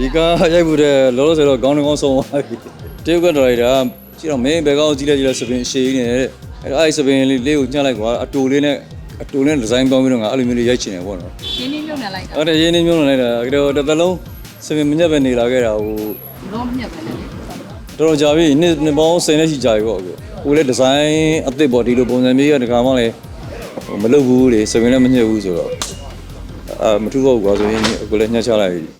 ဒီကားရိုက်ဖို့တဲ့လောလောဆယ်တော့ခေါင်းတစ်ကောင်းဆုံးသွားပြီတရုတ်ကဒရိုက်တာကြည့်တော့မင်းဘယ်ကောင်းကြည့်လိုက်ကြည့်လိုက်စပင်ရှည်ကြီးနေတဲ့အဲ့တော့အဲ့ဒီစပင်လေးလေးကိုညှက်လိုက်ကွာအတူလေးနဲ့အတူနဲ့ဒီဇိုင်းပေါင်းပြီးတော့ငါအဲ့လိုမျိုးလေးရိုက်ချင်တယ်ပေါ့နော်ရင်းနှီးမြုပ်နှံလိုက်တာအဲ့ဒါရင်းနှီးမျိုးလုံးလိုက်တာကတော့တစ်သက်လုံးစပင်မညက်ပဲနေလာခဲ့တာဟိုလုံးမြက်ပဲလေတော်တော်ကြာပြီနှစ်နှစ်ပေါင်း10နှစ်ရှိကြာပြီပေါ့အခုကိုလည်းဒီဇိုင်းအသစ်ပေါ့ဒီလိုပုံစံမျိုးကတခါမှလည်းဟိုမလုပ်ဘူးလေစပင်လည်းမညက်ဘူးဆိုတော့အာမထူးတော့ဘူးကွာဆိုရင်ကိုလည်းညှက်ချလိုက်ပြီ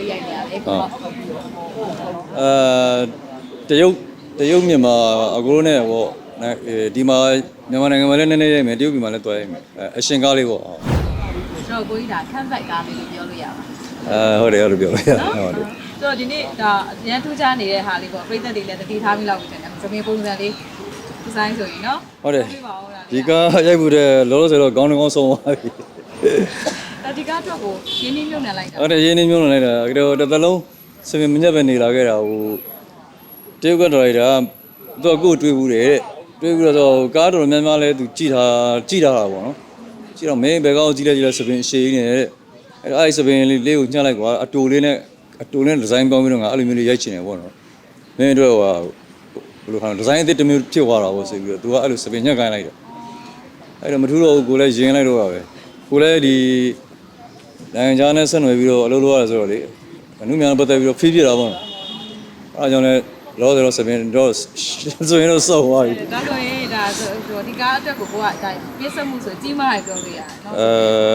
လေးရိုက်နေရတယ်ပေါ့အဲတရုတ်တရုတ်မြန်မာအကိုတို့နဲ့ပေါ့နော်အဲဒီမှာမြန်မာနိုင်ငံမှာလည်းနည်းနည်းရိုက်မယ်တရုတ်ပြည်မှာလည်းတွားရိုက်မယ်အဲအရှင်ကားလေးပေါ့ဟုတ်ကျွန်တော်ကိုကြီးဒါခန့်ဆိုင်ကားလေးလို့ပြောလို့ရပါအဲဟုတ်တယ်ဟုတ်တယ်ပြောလို့ရဟုတ်တယ်ဆိုတော့ဒီနေ့ဒါရန်ထူးခြားနေတဲ့ဟာလေးပေါ့ပြည်သက်တွေလည်းတတိထားပြီးလောက်ဖြစ်တယ်သမီးပုံစံလေးဒီဇိုင်းဆိုရင်နော်ဟုတ်တယ်ပြပါဦးလားဒီကားရိုက်ဖို့တဲ့လောလောဆယ်တော့ခေါင်းတစ်ကောင်းဆုံးသွားပြီ ဒါဒီကားတော့ကိုရင်းနှီးမြုပ်နှံလိုက်တာဟုတ်တယ်ရင်းနှီးမျိုးလုံးလိုက်တာကတော့တစ်သက်လုံးစပင်မညက်ပဲနေလာခဲ့တာဟိုတရုတ်ကဒရိုက်တာသူကကိုယ်တွေးဘူးတယ်တဲ့တွေးပြီးတော့ကားတော်တော်များများလဲသူကြည်ထားကြည်ထားတာပေါ့နော်ကြည့်တော့မင်းဘယ်ကောင်းကြည့်လိုက်ကြည့်လိုက်စပင်ရှည်ကြီးနေတဲ့အဲ့တော့အဲ့ဒီစပင်လေးလေးကိုညှက်လိုက်ကွာအတူလေးနဲ့အတူနဲ့ဒီဇိုင်းပေါင်းပြီးတော့ငါအဲ့လိုမျိုးလေးရိုက်ချင်တယ်ပေါ့နော်မင်းတို့ကဘယ်လိုခေါ်လဲဒီဇိုင်းအသစ်တစ်မျိုးဖြစ်သွားတာပေါ့ဆိုပြီးတော့သူကအဲ့လိုစပင်ညှက်ခိုင်းလိုက်တယ်အဲ့တော့မထူးတော့ဘူးကိုလည်းရင်လိုက်တော့ပါပဲကိုလည်းဒီ နိုင်ငံခြားနဲ့ဆက်နွယ်ပြီးတော့အလုပ်လုပ်ရတယ်ဆိုတော့လေအမှုများပတ်သက်ပြီးတော့ဖိပြတာပေါ့နော်အဲဒါကြောင့်လည်းလောဆယ်တော့စပင်တော့ဆိုရင်တော့စောက်သွားပြီဒါဆိုရင်ဒါဆိုဒီကားအတွက်ကိုကိုကဒါပြည့်စုံမှုဆိုကြီးမားရပြောလို့ရတယ်နော်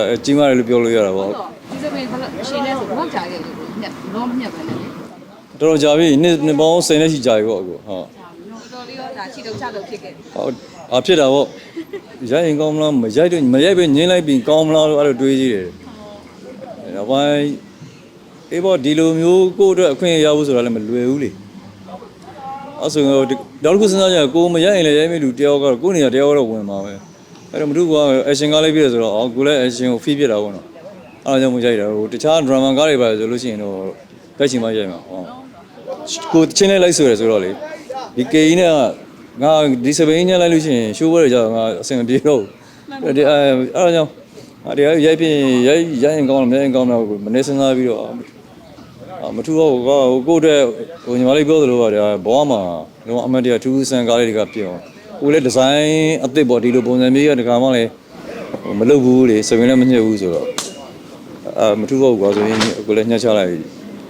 အဲကြီးမားတယ်လို့ပြောလို့ရတာပေါ့ဒီစပင်းဘလို့အရှင်းလဲဆိုဘလို့ကြာခဲ့လို့ကိုမြက်လုံးမြက်ပဲလေတော်တော်ကြာပြီနှစ်နှစ်ပေါင်း10နှစ်ရှိကြာပြီပေါ့အခုဟုတ်တော်တော်လေးတော့ဒါချီတော့ချတော့ဖြစ်ခဲ့တယ်ဟုတ်အဖြစ်တာပေါ့ရိုက်ရင်ကောင်းမလားမရိုက်တော့မရိုက်ပဲညင်းလိုက်ပြီးကောင်းမလားလို့အဲ့လိုတွေးကြည့်တယ် နောက်ပိုင်းအေးပေါ့ဒီလိုမျိုးကိုယ့်အတွက်အခွင့်အရေးရဖို့ဆိုတာလည်းမလွယ်ဘူးလေအဲ့ဆိုတော့နောက်တစ်ခုစဉ်းစားကြရင်ကိုမရိုက်ရင်လည်းရိုက်မိလူတယောက်ကတော့ကိုယ့်နေရာတယောက်တော့ဝင်ပါပဲအဲ့တော့မတို့ကအရှင်ကားလေးပြည့်ဆိုတော့အော်ကိုလည်းအရှင်ကိုဖိပြစ်တာပေါ့နော်အဲ့ဒါကြောင့်မရိုက်တာဟိုတခြားဒရမာကားတွေပါဆိုလို့ရှိရင်တော့တက်ချင်မှရိုက်မှာဟုတ်ကိုချင်းလေးလိုက်ဆိုရဆိုတော့လေဒီကေကြီးနဲ့ကငါဒီစပိန်ညက်လိုက်လို့ရှိရင်ရှိုးဘွဲတွေကြောင့်ငါအဆင်မပြေတော့ဘူးအဲ့ဒါအဲ့ဒါကြောင့် အဲ့ဒီရိုက်ပြင်းရိုက်ရိုက်ရင်ကောင်းတယ်မရိုက်ရင်ကောင်းတယ်မနေစဉ်းစားပြီးတော့အာမထူတော့ဟိုကဟိုကိုယ့်အတွက်ဟိုညီမလေးပြောသလိုပါဗျာဘောမှာတော့အမတ်တရထူးဆန်ကားလေးတွေကပြောင်းကိုလည်းဒီဇိုင်းအသစ်ပေါ့ဒီလိုပုံစံမျိုးကတခါမှလည်းဟိုမလုပ်ဘူးလေစပင်းလည်းမညှက်ဘူးဆိုတော့အာမထူတော့ဘူးကွာဆိုရင်ကိုလည်းညှက်ချလိုက်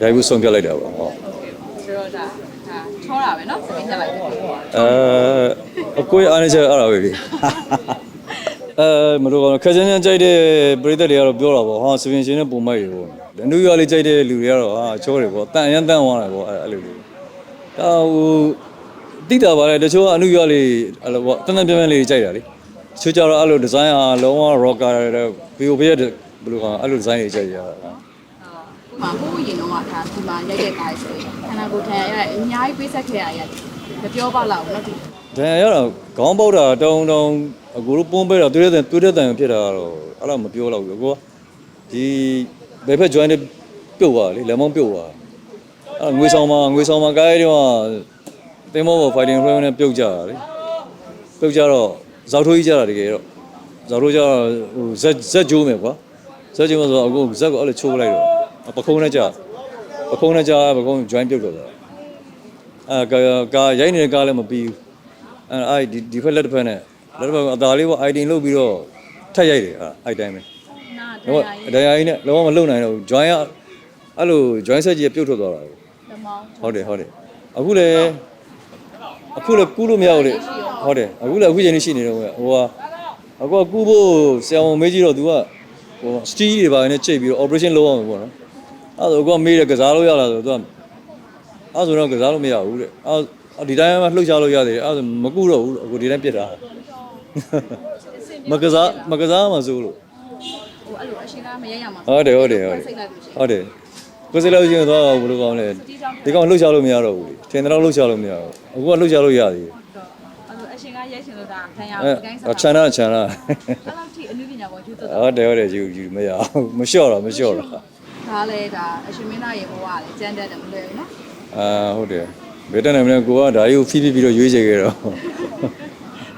ရိုက်ဖို့ဆုံးဖြတ်လိုက်တာပါဟောဆိုတော့ဒါဒါချောတာပဲနော်စပင်းချက်လိုက်တယ်အဲအကိုရအားနေချက်အဲ့ဒါပဲလေ အဲမလို့ကတော့ခက်ချင်ချင်ကြိုက်တဲ့ပရိသတ်တွေကတော့ပြောတာပေါ့ဟာစပင်ရှင်နဲ့ပုံမိုက်တွေပေါ့အနုရလေးကြိုက်တဲ့လူတွေကတော့ဟာချောတယ်ပေါ့တန်အရန်တန်သွားတယ်ပေါ့အဲ့အဲ့လိုလေးဒါဟိုတိတာပါလေတချို့ကအနုရလေးအဲ့လိုပေါ့တန်တန်ပြန်ပြန်လေးကြိုက်တာလေတချို့ကျတော့အဲ့လိုဒီဇိုင်းဟာလုံးဝ rocker တဲ့ဘီယိုဘေးဘယ်လိုကအဲ့လိုဒီဇိုင်းတွေကြိုက်ရတာဟိုမှာဟိုးရင်တော့ကဒါဒီမှာရိုက်တဲ့ကားဆိုရင်ခန္ဓာကိုယ်ထန်ရရအများကြီးပေးဆက်ခဲ့ရရတယ်မပြောပါလောက်နော်ဒီဒဏ်ရာရတော့ခေါင်းပေါက်တာတောင်းတောင်း အကိုတို့ပုံးပေးတာတွေ့တဲ့တွေ့တဲ့တန်ဖြစ်တာကတော့အဲ့လိုမပြောတော့ဘူးအကိုကဒီဘယ်ဖက် join နဲ့ပြုတ်သွားလေလက်မောင်းပြုတ်သွားအဲ့ငွေဆောင်မှာငွေဆောင်မှာကားရဲတော့တင်းမောပေါ် fighting frame နဲ့ပြုတ်ကြတာလေပြုတ်ကြတော့ဇောက်ထိုးကြီးကြတာတကယ်တော့ဇောက်ထိုးကြတော့ဟိုဇက်ဇက်ဂျိုးမယ်ကွာဇက်ဂျိုးမယ်ဆိုတော့အကိုဇက်ကိုအဲ့လိုချိုးလိုက်တော့ပခုံးနဲ့ကြပခုံးနဲ့ကြပခုံး join ပြုတ်တော့တာအဲကာကာရိုက်နေတဲ့ကားလည်းမပြီးဘူးအဲအဲ့ဒီဒီဖက်လက်တစ်ဖက်နဲ့ လက်တစ်ဖက်ကအသာလေးပေါ့ item လုတ်ပြီးတော့ထက်ရိုက်တယ်အဲ့အဲ့တိုင်းပဲနာတော့ဒရာကြီးနဲ့လုံးဝမလုံနိုင်တော့ဘူး join ကအဲ့လို join set ကြီးကပြုတ်ထွက်သွားတာပဲတမောင်းဟုတ်တယ်ဟုတ်တယ်အခုလည်းအခုလည်းကူးလို့မရဘူးလေဟုတ်တယ်အခုလည်းအခုချိန်လေးရှိနေတော့ဟိုကအခုကကူးဖို့ဆရာဝန်မေးကြည့်တော့ तू ကဟို steel တွေပါနေချိန်ပြီးတော့ operation လုပ်အောင်ပေါ့နော်အဲ့ဒါကိုကမေးတယ်ကစားလို့ရလားဆိုတော့ तू ကအဲ့ဆိုတော့ကစားလို့မရဘူးတဲ့အဲ့ဒီတိုင်းမှလှုပ်ရှားလို့ရတယ်အဲ့ဒါမကူတော့ဘူးအခုဒီတိုင်းပြစ်တာ မကစားမကစားမှစိုးလို့ဟိုအဲ့လိုအရှင်းလားမရရမှာဟုတ်တယ်ဟုတ်တယ်ဟုတ်တယ်စိတ်လိုက်လို့ရှိရင်ဟုတ်တယ်ကိုယ်စလို့ရှိရင်တော့ဘယ်လိုကောင်းလဲဒီကောင်လှုပ်ရှားလို့မရတော့ဘူးလေထင်တယ်တော့လှုပ်ရှားလို့မရဘူးအခုကလှုပ်ရှားလို့ရသေးတယ်အဲ့လိုအရှင်းကရဲရှင်လို့ဒါခံရအဲဘူးတိုင်းစားချန်နာချန်နာအဲ့လောက်ထိအနုပညာပေါ်ယူသွတ်တာဟုတ်တယ်ဟုတ်တယ်ယူယူမရဘူးမလျှော့တော့မလျှော့တော့ဒါလည်းဒါအရှင်မင်းသားရေဘဝကလည်းကြမ်းတတ်တယ်မလွယ်ဘူးနော်အာဟုတ်တယ်ဘယ်တန်းနိုင်မလဲကိုကဒါကြီးကိုဖိဖိပြီးတော့ရွေးချယ်ခဲ့တော့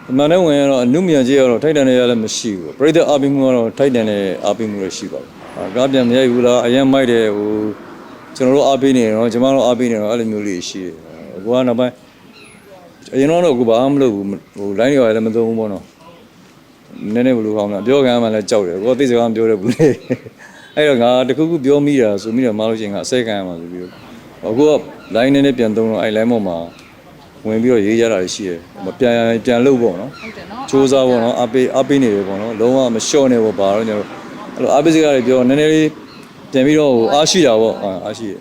အမှန်နဲ့ဝင်ရတော့အနုမြန်ကြီးရတော့ထိုက်တန်နေရလည်းမရှိဘူးပရိသတ်အားပေးမှုကတော့ထိုက်တန်တဲ့အားပေးမှုလည်းရှိပါတယ်အာကားပြန်မရိုက်ဘူးလားအရင်မိုက်တယ်ဟိုကျွန်တော်တို့အားပေးနေတော့ကျွန်တော်တို့အားပေးနေတော့အဲ့လိုမျိုးလေးရှိတယ်အခုကနောက်ပိုင်းအရင်တော့တော့အခုဘာမှမလုပ်ဘူးဟို line တွေလည်းမသုံးဘူးပေါ့နော်နည်းနည်းဘယ်လိုကောင်းလဲပြောကမ်းမှလည်းကြောက်တယ်ကိုကသိစကားမပြောတတ်ဘူးလေအဲ့တော့ငါတခုခုပြောမိတာဆိုမိတော့မလို့ချင်းငါအစဲခံရမှာဆိုပြီးတော့အခုက line နည်းနည်းပြန်သုံးတော့အဲ့ line ပေါ်မှာ ဝင်ပြီးတော့ရေးရတာရှိတယ်မပြန်ပြန်လုပ်ပေါ့နော်ဟုတ်တယ်နော်စူးစမ်းပေါ့နော်အပေးအပေးနေတယ်ပေါ့နော်လုံးဝမလျှော့နေပေါ့ဘာလို့ညတော့အဲ့လိုအပေးစကားတွေပြောနည်းနည်းလေးပြန်ပြီးတော့ဟိုအားရှိတာပေါ့အာအားရှိတယ်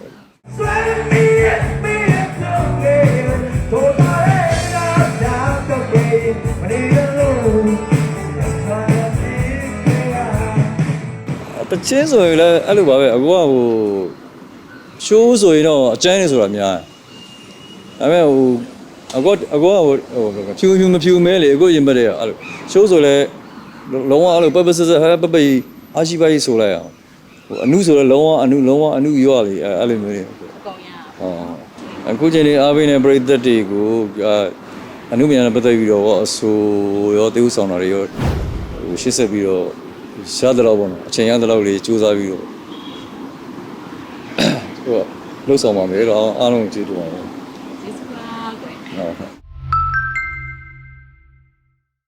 Sweating me and me and again. Told my head I'm down again. When it alone, just trying to figure out. တချင်းဆိုရင်လည်းအဲ့လိုပါပဲအခုကဟိုရှိုးဆိုရင်တော့အကျန်းနေဆိုတာများတယ်ဒါပေမဲ့ဟို အခုအခုကဟိုဟိုဖြူဖြူမဖြူမဲလေအခုရင်ပတ်တယ်အဲ့လိုရှိုးဆိုလဲလုံးဝအဲ့လိုပပဆက်ဆက်ဟဲပပအားရှိပါကြီးဆိုလိုက်အောင်ဟိုအနုဆိုလဲလုံးဝအနုလုံးဝအနုရောလေအဲ့အဲ့လိုမျိုးတွေအကုန်ရဟောအခုချိန်လေးအားပေးနေပရိသတ်တွေကိုအာအနုမြညာနဲ့ပတ်သက်ပြီးတော့ဟောအဆိုရောတေးဥဆောင်တာတွေရောဟိုရှစ်ဆက်ပြီးတော့ရှားတဲ့တော့ပေါ့နော်အချိန်ရတဲ့တော့လေးစူးစမ်းပြီးတော့ဟိုလှုပ်ဆောင်ပါမယ်တော့အားလုံးကျေးဇူးပါပဲကျေးဇူးပါကွယ်ဟုတ်